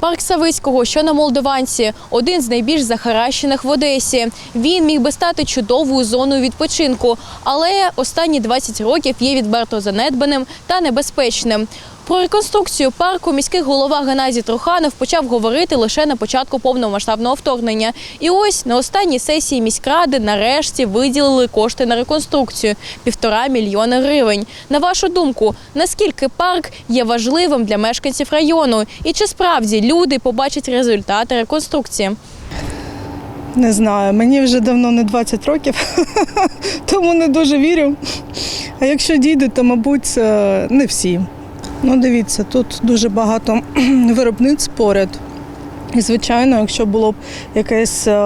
Парк Савицького, що на Молдованці, один з найбільш захаращених в Одесі. Він міг би стати чудовою зоною відпочинку, але останні 20 років є відверто занедбаним та небезпечним. Про реконструкцію парку міський голова Геннадій Труханов почав говорити лише на початку повномасштабного вторгнення. І ось на останній сесії міськради нарешті виділили кошти на реконструкцію півтора мільйона гривень. На вашу думку, наскільки парк є важливим для мешканців району, і чи справді люди побачать результати реконструкції? Не знаю, мені вже давно не 20 років, тому не дуже вірю. А якщо дійде, то, мабуть, не всі. Ну, дивіться, тут дуже багато виробниць поряд. І, звичайно, якщо було б якесь е,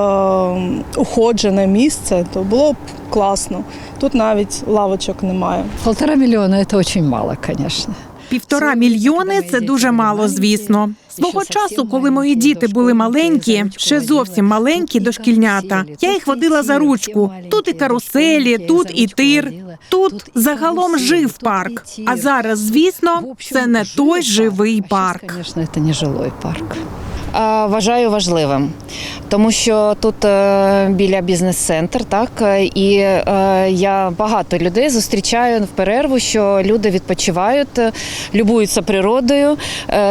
уходжене місце, то було б класно. Тут навіть лавочок немає. Полтора мільйона це очень мало, конечно. Півтора мільйони це дуже мало, звісно. Свого часу, коли мої діти були маленькі, ще зовсім маленькі дошкільнята, я їх водила за ручку. Тут і каруселі, тут і тир. Тут загалом жив парк. А зараз, звісно, це не той живий парк. Конечно, это не жилой парк. Вважаю важливим, тому що тут е, біля бізнес-центр, так е, і е, я багато людей зустрічаю в перерву, що люди відпочивають, любуються природою,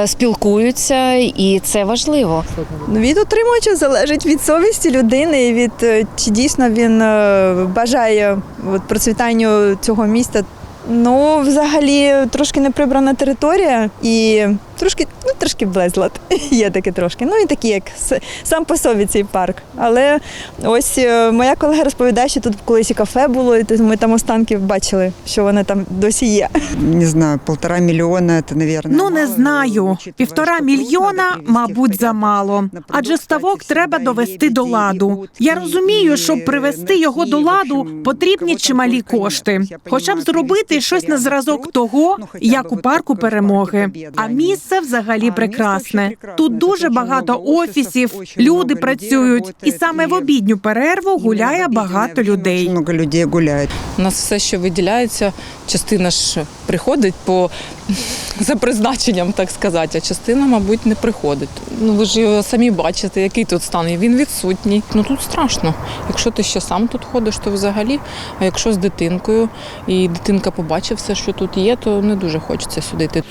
спілкуються, і це важливо. Ну, Від утримувача залежить від совісті людини і від чи дійсно він бажає от, процвітанню цього міста. Ну, взагалі, трошки неприбрана територія і трошки, ну трошки безлад. Є таке трошки. Ну і такі, як с- сам по собі цей парк. Але ось е, моя колега розповідає, що тут колись і кафе було, і ми там останки бачили, що вони там досі є. Не знаю, полтора миллиона это, наверное, Ну не мало, знаю. учитывая, Півтора что мільйона, трудно привести мабуть, в замало. порядок. На Адже прудах, ставок кстати, треба всегда и довести до лебеди, и ладу. утки, Я розумію, и щоб привести його до нырки, в ладу, общем, потрібні кого там чималі только нет. кошти. То есть я Хоча б понимаю, зробити привести щось на порядок зразок пруд, того, ну, хоча як б у от парку як в парку перемоги. Побєди, А а ні. місце взагалі прекрасне. Тут дуже багато офісів, люди працюють, і саме в обідню перерву гуляє багато людей. Много людей гуляет. У нас все, що виділяється, частина ж приходить по за призначенням, так сказати, а частина, мабуть, не приходить. Ну ви ж його самі бачите, який тут стан. І Він відсутній. Ну тут страшно. Якщо ти ще сам тут ходиш, то взагалі. А якщо з дитинкою і дитинка побачить все, що тут є, то не дуже хочеться сюди йти.